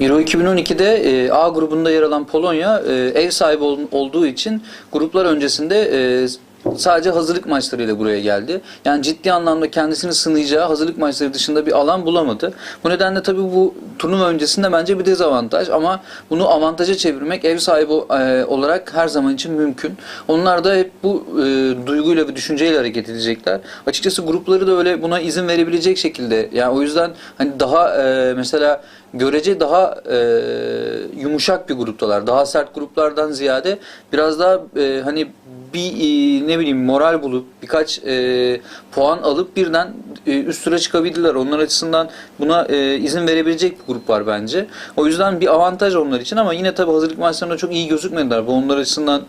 Euro 2012'de e, A grubunda yer alan Polonya e, ev sahibi ol- olduğu için gruplar öncesinde e, sadece hazırlık maçlarıyla buraya geldi. Yani ciddi anlamda kendisini sınayacağı hazırlık maçları dışında bir alan bulamadı. Bu nedenle tabii bu turnuva öncesinde bence bir dezavantaj ama bunu avantaja çevirmek ev sahibi e, olarak her zaman için mümkün. Onlar da hep bu e, duyguyla ve düşünceyle hareket edecekler. Açıkçası grupları da öyle buna izin verebilecek şekilde. Yani o yüzden hani daha e, mesela görece daha e, yumuşak bir gruptalar. Daha sert gruplardan ziyade biraz daha e, hani bir e, ne bileyim moral bulup birkaç e, puan alıp birden e, üst tura çıkabildiler. Onlar açısından buna e, izin verebilecek bir grup var bence. O yüzden bir avantaj onlar için ama yine tabii hazırlık maçlarında çok iyi gözükmediler. Bu onlar açısından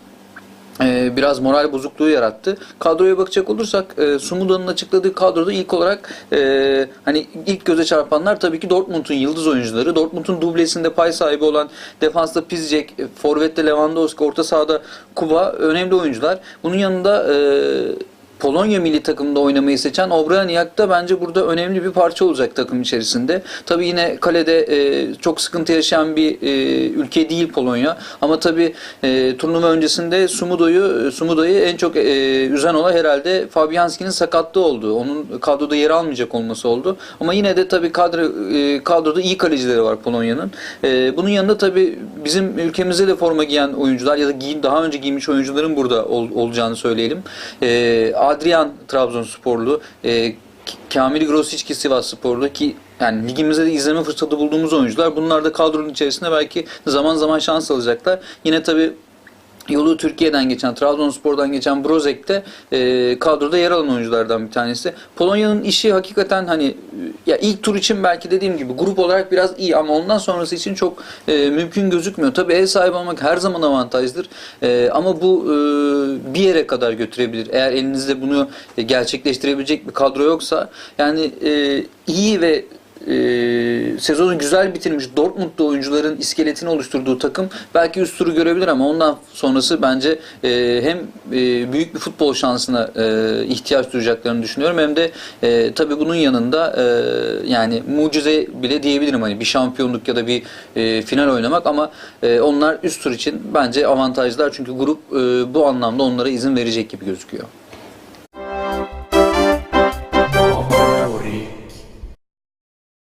biraz moral bozukluğu yarattı. Kadroya bakacak olursak e, Sumuda'nın açıkladığı kadroda ilk olarak e, hani ilk göze çarpanlar tabii ki Dortmund'un yıldız oyuncuları. Dortmund'un dublesinde pay sahibi olan defansta Pizcek, forvette Lewandowski, orta sahada Kuba önemli oyuncular. Bunun yanında e, Polonya milli takımında oynamayı seçen Obraniak da bence burada önemli bir parça olacak takım içerisinde. Tabii yine kalede e, çok sıkıntı yaşayan bir e, ülke değil Polonya. Ama tabii e, turnuva öncesinde Sumudo'yu Sumudo'yu en çok e, üzen olay herhalde Fabianski'nin sakatlığı oldu. Onun kadroda yer almayacak olması oldu. Ama yine de tabii kadro e, kadroda iyi kalecileri var Polonya'nın. E, bunun yanında tabii bizim ülkemizde de forma giyen oyuncular ya da giyin, daha önce giymiş oyuncuların burada ol- olacağını söyleyelim. E, Adrian Trabzonsporlu, e, Kamil Grosicki Sivas Sporlu ki yani ligimizde de izleme fırsatı bulduğumuz oyuncular. Bunlar da kadronun içerisinde belki zaman zaman şans alacaklar. Yine tabii Yolu Türkiye'den geçen, Trabzonspor'dan geçen Brozek de e, kadroda yer alan oyunculardan bir tanesi. Polonya'nın işi hakikaten hani ya ilk tur için belki dediğim gibi grup olarak biraz iyi ama ondan sonrası için çok e, mümkün gözükmüyor. Tabii ev sahibi olmak her zaman avantajdır. E, ama bu e, bir yere kadar götürebilir. Eğer elinizde bunu gerçekleştirebilecek bir kadro yoksa yani e, iyi ve e, sezonu güzel bitirmiş Dortmund'da oyuncuların iskeletini oluşturduğu takım belki üst turu görebilir ama ondan sonrası bence e, hem e, büyük bir futbol şansına e, ihtiyaç duyacaklarını düşünüyorum. Hem de e, tabii bunun yanında e, yani mucize bile diyebilirim. Hani bir şampiyonluk ya da bir e, final oynamak ama e, onlar üst tur için bence avantajlar çünkü grup e, bu anlamda onlara izin verecek gibi gözüküyor.